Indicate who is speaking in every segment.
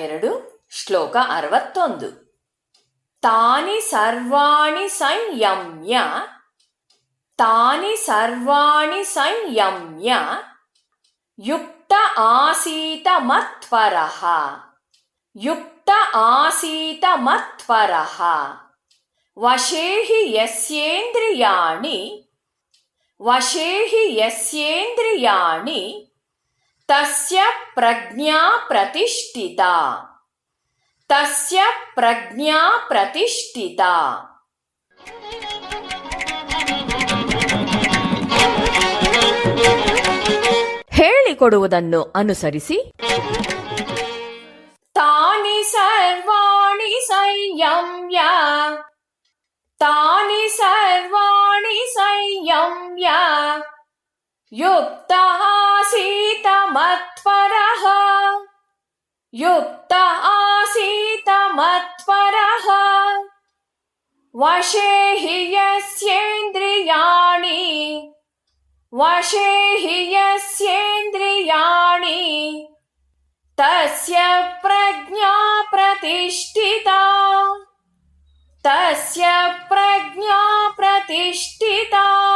Speaker 1: ಎರಡು ಶ್ಲೋಕ ಅರವತ್ತೊಂದು ತಾನಿ ಸರ್ವಾಣಿ ಸಂಯಮ್ಯ ತಾನಿ ಸರ್ವಾಣಿ ಸಂಯಮ್ಯ ಯುಕ್ತ ಆಸೀತ ಮತ್ಪರಃ ಯುಕ್ತ ಆಸೀತ ಮತ್ಪರಃ ವಶೇ ಹಿ ಯಸ್ಯೇಂದ್ರಿಯಾಣಿ ವಶೇ ಹಿ ಯಸ್ಯೇಂದ್ರಿಯಾಣಿ ತಸ್ಯ ಪ್ರಜ್ಞಾ ಪ್ರತಿಷ್ಠಿತ ತಸ್ಯ ಪ್ರಜ್ಞಾ ಪ್ರತಿಷ್ಠಿತ ಹೇಳಿಕೊಡುವುದನ್ನು ಅನುಸರಿಸಿ. ತಾನಿ ಸರ್ವಾಣಿ ಸಂಯಮ್ಯ। ತಾನಿ ಸರ್ವಾಣಿ ಸಂಯಮ್ಯ। युक्तः आसीत युक्त आसीत मत्वरः वशे हि यस्येन्द्रियाणि। वशे हि यस्येन्द्रियाणि। तस्य प्रज्ञा प्रतिष्ठिता। तस्य प्रज्ञा प्रतिष्ठिता।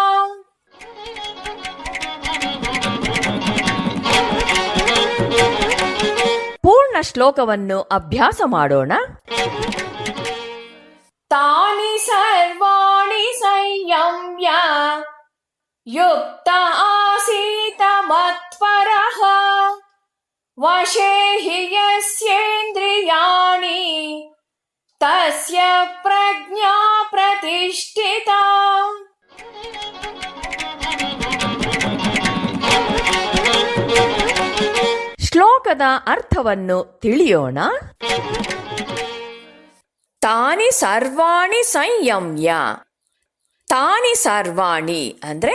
Speaker 1: ಪ್ರಜ್ಞಾ ಶ್ಲೋಕವನ್ನು ಅಭ್ಯಾಸ ಮಾಡೋಣ. ತಾನಿ ಸರ್ವಾಣಿ ಸಂಯಮ್ಯ ಯುಕ್ತ ಆಸೀತ ಮತ್ಪರಃ ವಶೇ ತಸ್ಯ ಪ್ರಜ್ಞಾ ಪ್ರತಿಷ್ಠಿತಾ. ಶ್ಲೋಕದ ಅರ್ಥವನ್ನು ತಿಳಿಯೋಣ. ತಾನಿ ಸರ್ವಾಣಿ ಸಂಯಮ್ಯ. ತಾನಿ ಸರ್ವಾಣಿ ಅಂದ್ರೆ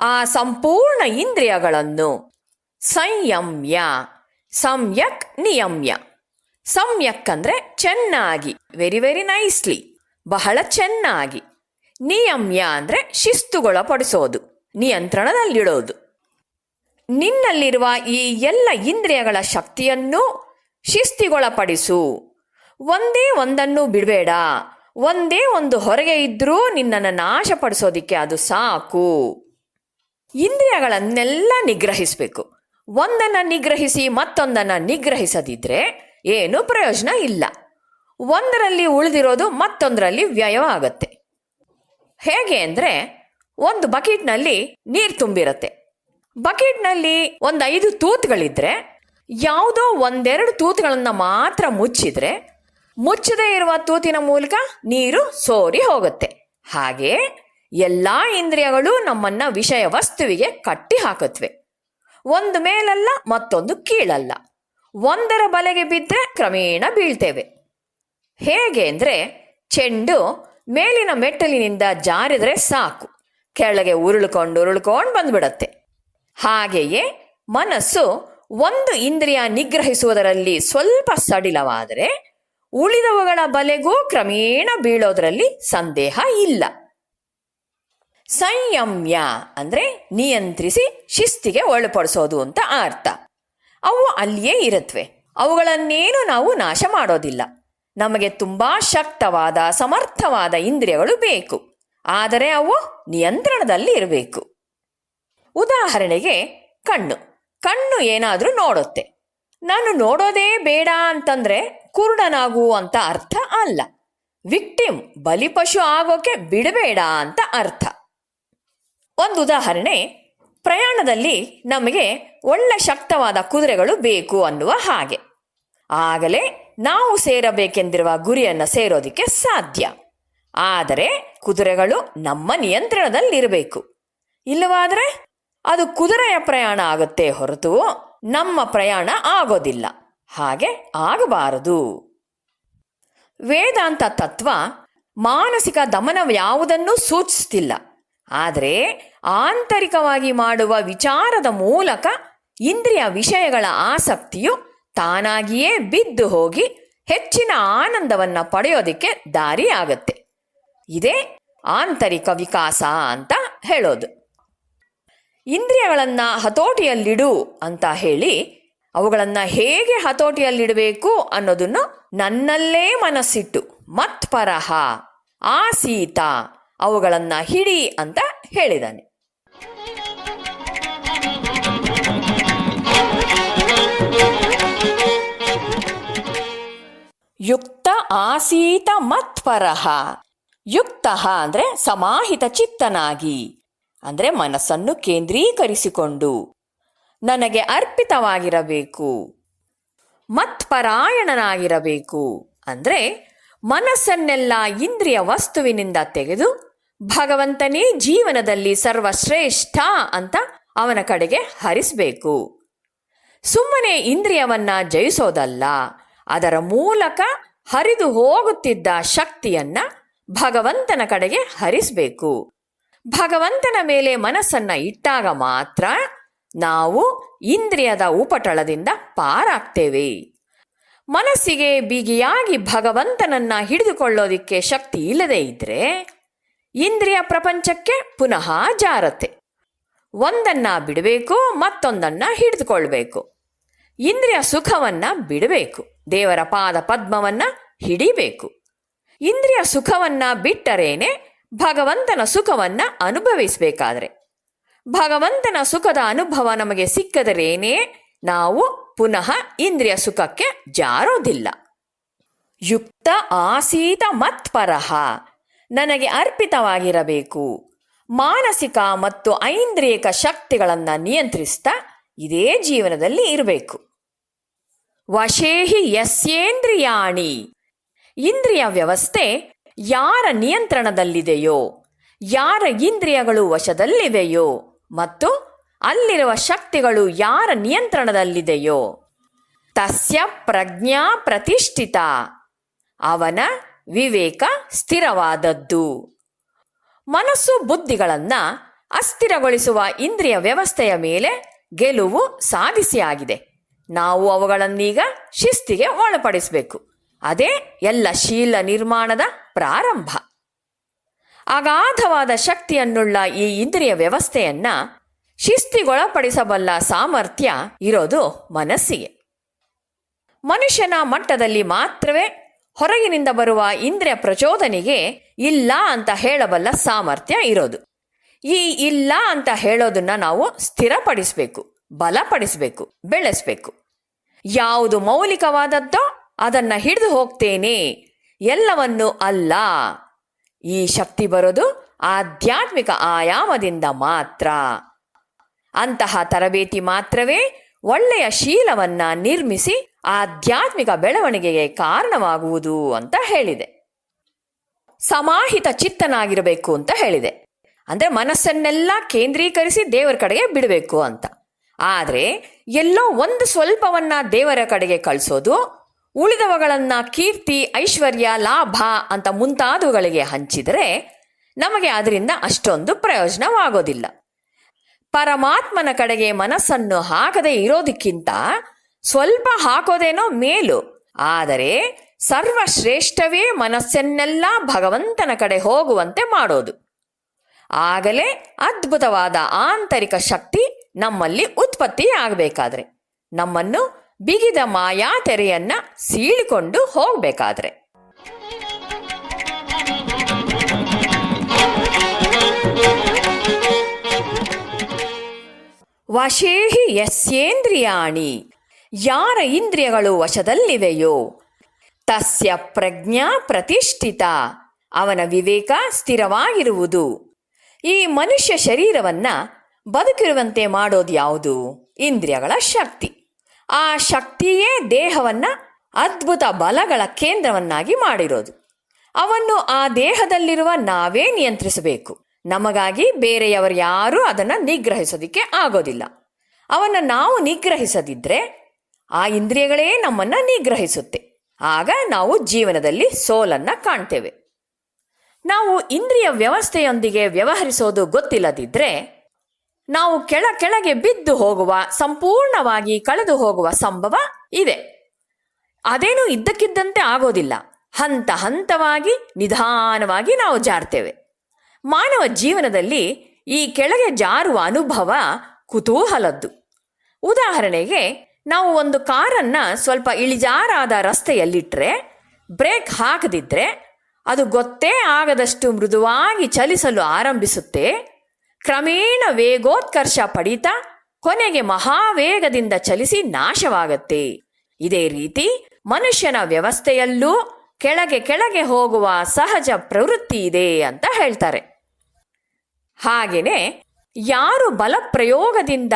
Speaker 1: ಆ ಸಂಪೂರ್ಣ ಇಂದ್ರಿಯಗಳನ್ನು. ಸಂಯಮ್ಯ ಸಮ್ಯಕ್ ನಿಯಮ್ಯ. ಸಂಯಕ್ ಅಂದ್ರೆ ಚೆನ್ನಾಗಿ ವೆರಿ ವೆರಿ ನೈಸ್ಲಿ ಬಹಳ ಚೆನ್ನಾಗಿ. ನಿಯಮ್ಯ ಅಂದ್ರೆ ಶಿಸ್ತುಗೊಳಪಡಿಸೋದು, ನಿಯಂತ್ರಣದಲ್ಲಿಡೋದು. ನಿನ್ನಲ್ಲಿರುವ ಈ ಎಲ್ಲ ಇಂದ್ರಿಯಗಳ ಶಕ್ತಿಯನ್ನು ಶಿಸ್ತಿಗೊಳಪಡಿಸು. ಒಂದೇ ಒಂದನ್ನು ಬಿಡಬೇಡ. ಒಂದೇ ಒಂದು ಹೊರಗೆ ಇದ್ರೂ ನಿನ್ನನ್ನು ನಾಶಪಡಿಸೋದಿಕ್ಕೆ ಅದು ಸಾಕು. ಇಂದ್ರಿಯಗಳನ್ನೆಲ್ಲ ನಿಗ್ರಹಿಸಬೇಕು. ಒಂದನ್ನ ನಿಗ್ರಹಿಸಿ ಮತ್ತೊಂದನ್ನ ನಿಗ್ರಹಿಸದಿದ್ರೆ ಏನು ಪ್ರಯೋಜನ ಇಲ್ಲ. ಒಂದರಲ್ಲಿ ಉಳಿದಿರೋದು ಮತ್ತೊಂದರಲ್ಲಿ ವ್ಯಯವಾಗತ್ತೆ. ಹೇಗೆ ಅಂದರೆ ಒಂದು ಬಕೆಟ್ನಲ್ಲಿ ನೀರು ತುಂಬಿರತ್ತೆ. ಬಕೆಟ್ನಲ್ಲಿ ಒಂದು ಐದು ತೂತುಗಳಿದ್ರೆ, ಯಾವುದೋ ಒಂದೆರಡು ತೂತುಗಳನ್ನು ಮಾತ್ರ ಮುಚ್ಚಿದ್ರೆ, ಮುಚ್ಚದೇ ಇರುವ ತೂತಿನ ಮೂಲಕ ನೀರು ಸೋರಿ ಹೋಗುತ್ತೆ. ಹಾಗೆ ಎಲ್ಲಾ ಇಂದ್ರಿಯಗಳು ನಮ್ಮನ್ನ ವಿಷಯ ವಸ್ತುವಿಗೆ ಕಟ್ಟಿ ಹಾಕತ್ವೆ. ಒಂದು ಮೇಲಲ್ಲ, ಮತ್ತೊಂದು ಕೀಳಲ್ಲ. ಒಂದರ ಬಲೆಗೆ ಬಿದ್ದರೆ ಕ್ರಮೇಣ ಬೀಳ್ತೇವೆ. ಹೇಗೆ ಅಂದರೆ, ಚೆಂಡು ಮೇಲಿನ ಮೆಟ್ಟಲಿನಿಂದ ಜಾರಿದ್ರೆ ಸಾಕು. ಕೆಳಗೆ ಉರುಳ್ಕೊಂಡು ಉರುಳ್ಕೊಂಡು ಬಂದ್ಬಿಡತ್ತೆ. ಹಾಗೆಯೇ ಮನಸ್ಸು ಒಂದು ಇಂದ್ರಿಯ ನಿಗ್ರಹಿಸುವುದರಲ್ಲಿ ಸ್ವಲ್ಪ ಸಡಿಲವಾದರೆ ಉಳಿದವುಗಳ ಬಲೆಗೂ ಕ್ರಮೇಣ ಬೀಳೋದರಲ್ಲಿ ಸಂದೇಹ ಇಲ್ಲ. ಸಂಯಮ್ಯ ಅಂದ್ರೆ ನಿಯಂತ್ರಿಸಿ ಶಿಸ್ತಿಗೆ ಒಳಪಡಿಸೋದು ಅಂತ ಅರ್ಥ. ಅವು ಅಲ್ಲಿಯೇ ಇರುತ್ತವೆ ಅವುಗಳನ್ನೇನು ನಾವು ನಾಶ ಮಾಡೋದಿಲ್ಲ. ನಮಗೆ ತುಂಬಾ ಶಕ್ತವಾದ, ಸಮರ್ಥವಾದ ಇಂದ್ರಿಯಗಳು ಬೇಕು. ಆದರೆ ಅವು ನಿಯಂತ್ರಣದಲ್ಲಿ ಇರಬೇಕು ಉದಾಹರಣೆಗೆ ಕಣ್ಣು. ಕಣ್ಣು ಏನಾದರೂ ನೋಡುತ್ತೆ. ನಾನು ನೋಡೋದೇ ಬೇಡ ಅಂತಂದ್ರೆ ಕುರುಡನಾಗು ಅಂತ ಅರ್ಥ ಅಲ್ಲ. ವಿಕ್ಟಿಮ್ ಬಲಿಪಶು ಆಗೋಕೆ ಬಿಡಬೇಡ ಅಂತ ಅರ್ಥ. ಒಂದು ಉದಾಹರಣೆ, ಪ್ರಯಾಣದಲ್ಲಿ ನಮಗೆ ಒಳ್ಳೆ ಶಕ್ತವಾದ ಕುದುರೆಗಳು ಬೇಕು ಅನ್ನುವ ಹಾಗೆ. ಆಗಲೇ ನಾವು ಸೇರಬೇಕೆಂದಿರುವ ಗುರಿಯನ್ನು ಸೇರೋದಕ್ಕೆ ಸಾಧ್ಯ. ಆದರೆ ಕುದುರೆಗಳು ನಮ್ಮ ನಿಯಂತ್ರಣದಲ್ಲಿರಬೇಕು. ಇಲ್ಲವಾದರೆ ಅದು ಕುದುರೆಯ ಪ್ರಯಾಣ ಆಗುತ್ತೆ ಹೊರತು ನಮ್ಮ ಪ್ರಯಾಣ ಆಗೋದಿಲ್ಲ. ಹಾಗೆ ಆಗಬಾರದು. ವೇದಾಂತ ತತ್ವ ಮಾನಸಿಕ ದಮನ ಯಾವುದನ್ನೂ ಸೂಚಿಸುತ್ತಿಲ್ಲ ಆದರೆ ಆಂತರಿಕವಾಗಿ ಮಾಡುವ ವಿಚಾರದ ಮೂಲಕ ಇಂದ್ರಿಯ ವಿಷಯಗಳ ಆಸಕ್ತಿಯು ತಾನಾಗಿಯೇ ಬಿದ್ದು ಹೋಗಿ ಹೆಚ್ಚಿನ ಆನಂದವನ್ನ ಪಡೆಯೋದಿಕ್ಕೆ ದಾರಿ ಆಗತ್ತೆ ಇದೇ ಆಂತರಿಕ ವಿಕಾಸ ಅಂತ ಹೇಳೋದು. ಇಂದ್ರಿಯಗಳನ್ನ ಹತೋಟಿಯಲ್ಲಿಡು ಅಂತ ಹೇಳಿ ಅವುಗಳನ್ನು ಹೇಗೆ ಹತೋಟಿಯಲ್ಲಿಡಬೇಕು ಅನ್ನೋದನ್ನು ನನ್ನಲ್ಲೇ ಮನಸ್ಸಿಟ್ಟು, ಮತ್ಪರಹ, ಆಸೀತ, ಅವುಗಳನ್ನು ಹಿಡಿ ಅಂತ ಹೇಳಿದಾನೆ. ಯುಕ್ತ, ಆಸೀತ, ಮತ್ಪರಹ. ಯುಕ್ತ ಅಂದರೆ ಸಮಾಹಿತ ಚಿತ್ತನಾಗಿ. ಅಂದರೆ ಮನಸ್ಸನ್ನು ಕೇಂದ್ರೀಕರಿಸಿಕೊಂಡು ನನಗೆ ಅರ್ಪಿತವಾಗಿರಬೇಕು. ಮತ್ಪರಾಯಣನಾಗಿರಬೇಕು. ಅಂದರೆ ಮನಸ್ಸನ್ನೆಲ್ಲ ಇಂದ್ರಿಯ ವಸ್ತುವಿನಿಂದ ತೆಗೆದು ಭಗವಂತನೇ ಜೀವನದಲ್ಲಿ ಸರ್ವಶ್ರೇಷ್ಠ ಅಂತ ಅವನ ಕಡೆಗೆ ಹರಿಸಬೇಕು. ಸುಮ್ಮನೆ ಇಂದ್ರಿಯವನ್ನ ಜಯಿಸೋದಲ್ಲ, ಅದರ ಮೂಲಕ ಹರಿದು ಹೋಗುತ್ತಿದ್ದ ಶಕ್ತಿಯನ್ನ ಭಗವಂತನ ಕಡೆಗೆ ಹರಿಸಬೇಕು. ಭಗವಂತನ ಮೇಲೆ ಮನಸ್ಸನ್ನ ಇಟ್ಟಾಗ ಮಾತ್ರ ನಾವು ಇಂದ್ರಿಯದ ಉಪಟಳದಿಂದ ಪಾರಾಗ್ತೇವೆ. ಮನಸ್ಸಿಗೆ ಬಿಗಿಯಾಗಿ ಭಗವಂತನನ್ನ ಹಿಡಿದುಕೊಳ್ಳೋದಿಕ್ಕೆ ಶಕ್ತಿ ಇಲ್ಲದೆ ಇದ್ರೆ ಇಂದ್ರಿಯ ಪ್ರಪಂಚಕ್ಕೆ ಪುನಃ ಜಾರತೆ ಒಂದನ್ನ ಬಿಡಬೇಕು, ಮತ್ತೊಂದನ್ನ ಹಿಡಿದುಕೊಳ್ಬೇಕು. ಇಂದ್ರಿಯ ಸುಖವನ್ನ ಬಿಡಬೇಕು, ದೇವರ ಪಾದ ಪದ್ಮವನ್ನ ಹಿಡಿಬೇಕು. ಇಂದ್ರಿಯ ಸುಖವನ್ನ ಬಿಟ್ಟರೇನೆ ಭಗವಂತನ ಸುಖವನ್ನ ಅನುಭವಿಸಬೇಕಾದ್ರೆ. ಭಗವಂತನ ಸುಖದ ಅನುಭವ ನಮಗೆ ಸಿಕ್ಕದರೇನೇ ನಾವು ಪುನಃ ಇಂದ್ರಿಯ ಸುಖಕ್ಕೆ ಜಾರೋದಿಲ್ಲ. ಯುಕ್ತ ಆಸೀತ ಮತ್ಪರಹ ನನಗೆ ಅರ್ಪಿತವಾಗಿರಬೇಕು. ಮಾನಸಿಕ ಮತ್ತು ಐಂದ್ರಿಯಕ ಶಕ್ತಿಗಳನ್ನು ನಿಯಂತ್ರಿಸ್ತಾ ಇದೇ ಜೀವನದಲ್ಲಿ ಇರಬೇಕು. ವಶೇಹಿ ಯಸ್ಯೇಂದ್ರಿಯಾಣಿ ಇಂದ್ರಿಯ ವ್ಯವಸ್ಥೆ ಯಾರ ನಿಯಂತ್ರಣದಲ್ಲಿದೆಯೋ, ಯಾರ ಇಂದ್ರಿಯಗಳು ವಶದಲ್ಲಿವೆಯೋ ಮತ್ತು ಅಲ್ಲಿರುವ ಶಕ್ತಿಗಳು ಯಾರ ನಿಯಂತ್ರಣದಲ್ಲಿದೆಯೋ, ತಸ್ಯ ಪ್ರಜ್ಞಾ ಪ್ರತಿಷ್ಠಿತ, ಅವನ ವಿವೇಕ ಸ್ಥಿರವಾದದ್ದು. ಮನಸ್ಸು ಬುದ್ಧಿಗಳನ್ನ ಅಸ್ಥಿರಗೊಳಿಸುವ ಇಂದ್ರಿಯ ವ್ಯವಸ್ಥೆಯ ಮೇಲೆ ಗೆಲುವು ಸಾಧಿಸಿಯಾಗಿದೆ. ನಾವು ಅವುಗಳನ್ನೀಗ ಶಿಸ್ತಿಗೆ ಒಳಪಡಿಸಬೇಕು. ಅದೇ ಎಲ್ಲ ಶೀಲ ನಿರ್ಮಾಣದ ಪ್ರಾರಂಭ. ಅಗಾಧವಾದ ಶಕ್ತಿಯನ್ನುಳ್ಳ ಈ ಇಂದ್ರಿಯ ವ್ಯವಸ್ಥೆಯನ್ನ ಶಿಸ್ತಿಗೊಳಪಡಿಸಬಲ್ಲ ಸಾಮರ್ಥ್ಯ ಇರೋದು ಮನಸ್ಸಿಗೆ. ಮನುಷ್ಯನ ಮಟ್ಟದಲ್ಲಿ ಮಾತ್ರವೇ ಹೊರಗಿನಿಂದ ಬರುವ ಇಂದ್ರಿಯ ಪ್ರಚೋದನೆಗೆ ಇಲ್ಲ ಅಂತ ಹೇಳಬಲ್ಲ ಸಾಮರ್ಥ್ಯ ಇರೋದು. ಈ ಇಲ್ಲ ಅಂತ ಹೇಳೋದನ್ನ ನಾವು ಸ್ಥಿರಪಡಿಸಬೇಕು, ಬಲಪಡಿಸಬೇಕು, ಬೆಳೆಸಬೇಕು. ಯಾವುದು ಮೌಲಿಕವಾದದ್ದೋ ಅದನ್ನ ಹಿಡಿದು ಹೋಗ್ತೇನೆ ಎಲ್ಲವನ್ನು ಅಲ್ಲ. ಈ ಶಕ್ತಿ ಬರೋದು ಆಧ್ಯಾತ್ಮಿಕ ಆಯಾಮದಿಂದ ಮಾತ್ರ. ಅಂತಹ ತರಬೇತಿ ಮಾತ್ರವೇ ಒಳ್ಳೆಯ ಶೀಲವನ್ನ ನಿರ್ಮಿಸಿ ಆಧ್ಯಾತ್ಮಿಕ ಬೆಳವಣಿಗೆಗೆ ಕಾರಣವಾಗುವುದು ಅಂತ ಹೇಳಿದೆ. ಸಮಾಹಿತ ಚಿತ್ತನಾಗಿರಬೇಕು ಅಂತ ಹೇಳಿದೆ. ಅಂದ್ರೆ ಮನಸ್ಸನ್ನೆಲ್ಲ ಕೇಂದ್ರೀಕರಿಸಿ ದೇವರ ಕಡೆಗೆ ಬಿಡಬೇಕು ಅಂತ. ಆದರೆ ಎಲ್ಲೋ ಒಂದು ಸ್ವಲ್ಪವನ್ನ ದೇವರ ಕಡೆಗೆ ಕಳಿಸೋದು ಉಳಿದವುಗಳನ್ನ ಕೀರ್ತಿ, ಐಶ್ವರ್ಯ, ಲಾಭ ಅಂತ ಮುಂತಾದವುಗಳಿಗೆ ಹಂಚಿದರೆ ನಮಗೆ ಅದರಿಂದ ಅಷ್ಟೊಂದು ಪ್ರಯೋಜನವಾಗೋದಿಲ್ಲ. ಪರಮಾತ್ಮನ ಕಡೆಗೆ ಮನಸ್ಸನ್ನು ಹಾಕದೇ ಇರೋದಕ್ಕಿಂತ ಸ್ವಲ್ಪ ಹಾಕೋದೇನೋ ಮೇಲು. ಆದರೆ ಸರ್ವಶ್ರೇಷ್ಠವೇ ಮನಸ್ಸನ್ನೆಲ್ಲ ಭಗವಂತನ ಕಡೆ ಹೋಗುವಂತೆ ಮಾಡೋದು. ಆಗಲೇ ಅದ್ಭುತವಾದ ಆಂತರಿಕ ಶಕ್ತಿ ನಮ್ಮಲ್ಲಿ ಉತ್ಪತ್ತಿ ಆಗಬೇಕಾದ್ರೆ ನಮ್ಮನ್ನು ಬಿಗಿದ ಮಾಯಾ ತೆರೆಯನ್ನ ಸೀಳಿಕೊಂಡು ಹೋಗಬೇಕಾದ್ರೆ. ವಶೇಹಿ ಯಸ್ಯೇಂದ್ರಿಯಾಣಿ, ಯಾರ ಇಂದ್ರಿಯಗಳು ವಶದಲ್ಲಿವೆಯೋ, ತಸ್ಯ ಪ್ರಜ್ಞಾ ಪ್ರತಿಷ್ಠಿತ, ಅವನ ವಿವೇಕ ಸ್ಥಿರವಾಗಿರುವುದು. ಈ ಮನುಷ್ಯ ಶರೀರವನ್ನ ಬದುಕಿರುವಂತೆ ಮಾಡೋದು ಯಾವುದು ಇಂದ್ರಿಯಗಳ ಶಕ್ತಿ. ಆ ಶಕ್ತಿಯೇ ದೇಹವನ್ನ ಅದ್ಭುತ ಬಲಗಳ ಕೇಂದ್ರವನ್ನಾಗಿ ಮಾಡಿರೋದು. ಅವನ್ನು ಆ ದೇಹದಲ್ಲಿರುವ ನಾವೇ ನಿಯಂತ್ರಿಸಬೇಕು. ನಮಗಾಗಿ ಬೇರೆಯವರು ಯಾರೂ ಅದನ್ನು ನಿಗ್ರಹಿಸೋದಿಕ್ಕೆ ಆಗೋದಿಲ್ಲ. ಅವನ್ನು ನಾವು ನಿಗ್ರಹಿಸದಿದ್ರೆ ಆ ಇಂದ್ರಿಯಗಳೇ ನಮ್ಮನ್ನು ನಿಗ್ರಹಿಸುತ್ತೆ. ಆಗ ನಾವು ಜೀವನದಲ್ಲಿ ಸೋಲನ್ನ ಕಾಣ್ತೇವೆ. ನಾವು ಇಂದ್ರಿಯ ವ್ಯವಸ್ಥೆಯೊಂದಿಗೆ ವ್ಯವಹರಿಸೋದು ಗೊತ್ತಿಲ್ಲದಿದ್ರೆ ನಾವು ಕೆಳ ಕೆಳಗೆ ಬಿದ್ದು ಹೋಗುವ, ಸಂಪೂರ್ಣವಾಗಿ ಕಳೆದು ಹೋಗುವ ಸಂಭವ ಇದೆ. ಅದೇನು ಇದ್ದಕ್ಕಿದ್ದಂತೆ ಆಗೋದಿಲ್ಲ. ಹಂತ ಹಂತವಾಗಿ, ನಿಧಾನವಾಗಿ ನಾವು ಜಾರ್ತೇವೆ. ಮಾನವ ಜೀವನದಲ್ಲಿ ಈ ಕೆಳಗೆ ಜಾರುವ ಅನುಭವ ಕುತೂಹಲದ್ದು. ಉದಾಹರಣೆಗೆ, ನಾವು ಒಂದು ಕಾರನ್ನು ಸ್ವಲ್ಪ ಇಳಿಜಾರಾದ ರಸ್ತೆಯಲ್ಲಿಟ್ಟರೆ ಬ್ರೇಕ್ ಹಾಕದಿದ್ದರೆ ಅದು ಗೊತ್ತೇ ಆಗದಷ್ಟು ಮೃದುವಾಗಿ ಚಲಿಸಲು ಆರಂಭಿಸುತ್ತೆ. ಕ್ರಮೇಣ ವೇಗೋತ್ಕರ್ಷ ಪಡೀತಾ, ಕೊನೆಗೆ ಮಹಾವೇಗದಿಂದ ಚಲಿಸಿ ನಾಶವಾಗತ್ತೆ. ಇದೇ ರೀತಿ ಮನುಷ್ಯನ ವ್ಯವಸ್ಥೆಯಲ್ಲೂ ಕೆಳಗೆ ಕೆಳಗೆ ಹೋಗುವ ಸಹಜ ಪ್ರವೃತ್ತಿ ಇದೆ ಅಂತ ಹೇಳ್ತಾರೆ. ಹಾಗೆಯೇ ಯಾರು ಬಲ ಪ್ರಯೋಗದಿಂದ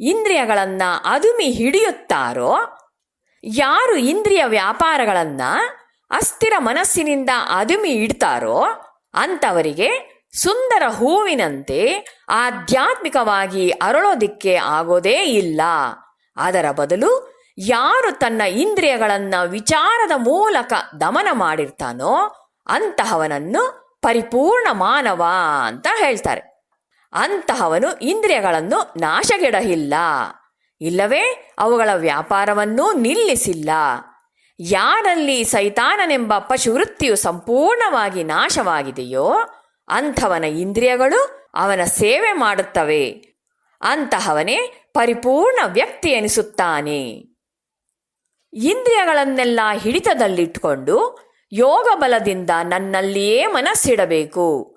Speaker 1: ಇಂದ್ರಿಯಗಳನ್ನ ಅದುಮಿ ಹಿಡಿಯುತ್ತಾರೋ, ಯಾರು ಇಂದ್ರಿಯ ವ್ಯಾಪಾರಗಳನ್ನ ಅಸ್ಥಿರ ಮನಸ್ಸಿನಿಂದ ಅದುಮಿ ಇಡ್ತಾರೋ, ಅಂಥವರಿಗೆ ಸುಂದರ ಹೂವಿನಂತೆ ಆಧ್ಯಾತ್ಮಿಕವಾಗಿ ಅರಳೋದಿಕ್ಕೆ ಆಗೋದೇ ಇಲ್ಲ. ಅದರ ಬದಲು ಯಾರು ತನ್ನ ಇಂದ್ರಿಯಗಳನ್ನು ವಿಚಾರದ ಮೂಲಕ ದಮನ ಮಾಡಿರ್ತಾನೋ ಅಂತಹವನನ್ನು ಪರಿಪೂರ್ಣ ಮಾನವ ಅಂತ ಹೇಳ್ತಾರೆ. ಅಂತಹವನು ಇಂದ್ರಿಯಗಳನ್ನು ನಾಶಗೆಡಹಿಲ್ಲ. ಇಲ್ಲವೇ ಅವುಗಳ ವ್ಯಾಪಾರವನ್ನೂ ನಿಲ್ಲಿಸಿಲ್ಲ. ಯಾರಲ್ಲಿ ಸೈತಾನನೆಂಬ ಪಶುವೃತ್ತಿಯು ಸಂಪೂರ್ಣವಾಗಿ ನಾಶವಾಗಿದೆಯೋ ಅಂಥವನ ಇಂದ್ರಿಯಗಳು ಅವನ ಸೇವೆ ಮಾಡುತ್ತವೆ. ಅಂತಹವನೇ ಪರಿಪೂರ್ಣ ವ್ಯಕ್ತಿ ಎನಿಸುತ್ತಾನೆ. ಇಂದ್ರಿಯಗಳನ್ನೆಲ್ಲ ಹಿಡಿತದಲ್ಲಿಟ್ಟುಕೊಂಡು ಯೋಗ ಬಲದಿಂದ ನನ್ನಲ್ಲಿಯೇ ಮನಸ್ಸಿಡಬೇಕು.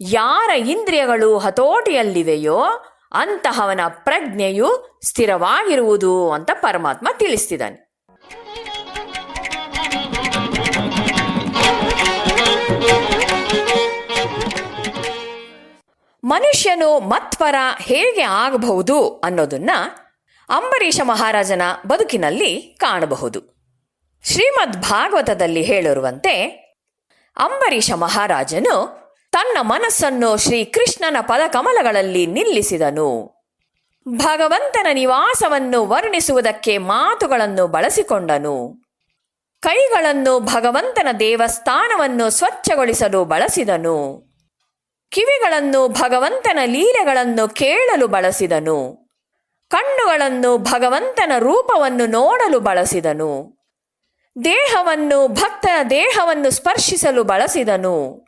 Speaker 1: ಯಾರ ಇಂದ್ರಿಯಗಳು ಹತೋಟಿಯಲ್ಲಿವೆಯೋ ಅಂತಹವನ ಪ್ರಜ್ಞೆಯು ಸ್ಥಿರವಾಗಿರುವುದು ಅಂತ ಪರಮಾತ್ಮ ತಿಳಿಸ್ತಿದ್ದಾನೆ. ಮನುಷ್ಯನು ಮತ್ಪರ ಹೇಗೆ ಆಗಬಹುದು ಅನ್ನೋದನ್ನ ಅಂಬರೀಷ ಮಹಾರಾಜನ ಬದುಕಿನಲ್ಲಿ ಕಾಣಬಹುದು. ಶ್ರೀಮದ್ ಭಾಗವತದಲ್ಲಿ ಹೇಳಿರುವಂತೆ ಅಂಬರೀಷ ಮಹಾರಾಜನು ತನ್ನ ಮನಸ್ಸನ್ನು ಶ್ರೀಕೃಷ್ಣನ ಪದಕಮಲಗಳಲ್ಲಿ ನಿಲ್ಲಿಸಿದನು. ಭಗವಂತನ ನಿವಾಸವನ್ನು ವರ್ಣಿಸುವುದಕ್ಕೆ ಮಾತುಗಳನ್ನು ಬಳಸಿಕೊಂಡನು. ಕೈಗಳನ್ನು ಭಗವಂತನ ದೇವಸ್ಥಾನವನ್ನು ಸ್ವಚ್ಛಗೊಳಿಸಲು ಬಳಸಿದನು. ಕಿವಿಗಳನ್ನು ಭಗವಂತನ ಲೀಲೆಗಳನ್ನು ಕೇಳಲು ಬಳಸಿದನು. ಕಣ್ಣುಗಳನ್ನು ಭಗವಂತನ ರೂಪವನ್ನು ನೋಡಲು ಬಳಸಿದನು. ದೇಹವನ್ನು, ಭಕ್ತನ ದೇಹವನ್ನು ಸ್ಪರ್ಶಿಸಲು ಬಳಸಿದನು.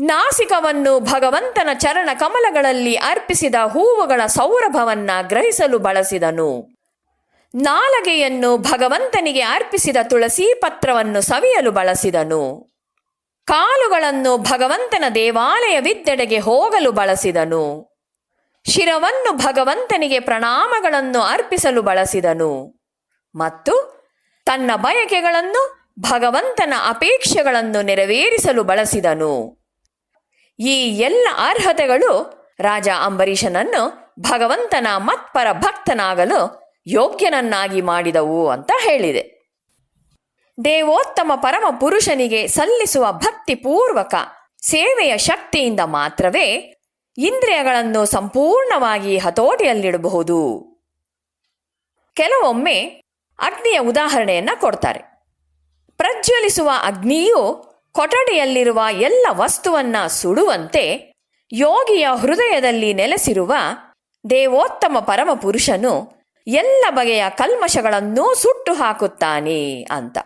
Speaker 1: ನಾಸಿಕವನ್ನು ಭಗವಂತನ ಚರಣ ಕಮಲಗಳಲ್ಲಿ ಅರ್ಪಿಸಿದ ಹೂವುಗಳ ಸೌರಭವನ್ನ ಗ್ರಹಿಸಲು ಬಳಸಿದನು. ನಾಲಗೆಯನ್ನು ಭಗವಂತನಿಗೆ ಅರ್ಪಿಸಿದ ತುಳಸಿ ಪತ್ರವನ್ನು ಸವಿಯಲು ಬಳಸಿದನು. ಕಾಲುಗಳನ್ನು ಭಗವಂತನ ದೇವಾಲಯವಿದ್ದೆಡೆಗೆ ಹೋಗಲು ಬಳಸಿದನು. ಶಿರವನ್ನು ಭಗವಂತನಿಗೆ ಪ್ರಣಾಮಗಳನ್ನು ಅರ್ಪಿಸಲು ಬಳಸಿದನು. ಮತ್ತು ತನ್ನ ಬಯಕೆಗಳನ್ನು ಭಗವಂತನ ಅಪೇಕ್ಷೆಗಳನ್ನು ನೆರವೇರಿಸಲು ಬಳಸಿದನು. ಈ ಎಲ್ಲ ಅರ್ಹತೆಗಳು ರಾಜ ಅಂಬರೀಷನನ್ನು ಭಗವಂತನ ಮತ್ಪರ ಭಕ್ತನಾಗಲು ಯೋಗ್ಯನನ್ನಾಗಿ ಮಾಡಿದವು ಅಂತ ಹೇಳಿದೆ. ದೇವೋತ್ತಮ ಪರಮ ಪುರುಷನಿಗೆ ಸಲ್ಲಿಸುವ ಭಕ್ತಿಪೂರ್ವಕ ಸೇವೆಯ ಶಕ್ತಿಯಿಂದ ಮಾತ್ರವೇ ಇಂದ್ರಿಯಗಳನ್ನು ಸಂಪೂರ್ಣವಾಗಿ ಹತೋಟಿಯಲ್ಲಿಡಬಹುದು. ಕೆಲವೊಮ್ಮೆ ಅಗ್ನಿಯ ಉದಾಹರಣೆಯನ್ನ ಕೊಡ್ತಾರೆ. ಪ್ರಜ್ವಲಿಸುವ ಅಗ್ನಿಯು ಕೊಠಡಿಯಲ್ಲಿರುವ ಎಲ್ಲ ವಸ್ತುವನ್ನ ಸುಡುವಂತೆ ಯೋಗಿಯ ಹೃದಯದಲ್ಲಿ ನೆಲೆಸಿರುವ ದೇವೋತ್ತಮ ಪರಮ ಪುರುಷನು ಎಲ್ಲ ಬಗೆಯ ಕಲ್ಮಶಗಳನ್ನೂ ಸುಟ್ಟು ಹಾಕುತ್ತಾನೆ ಅಂತ.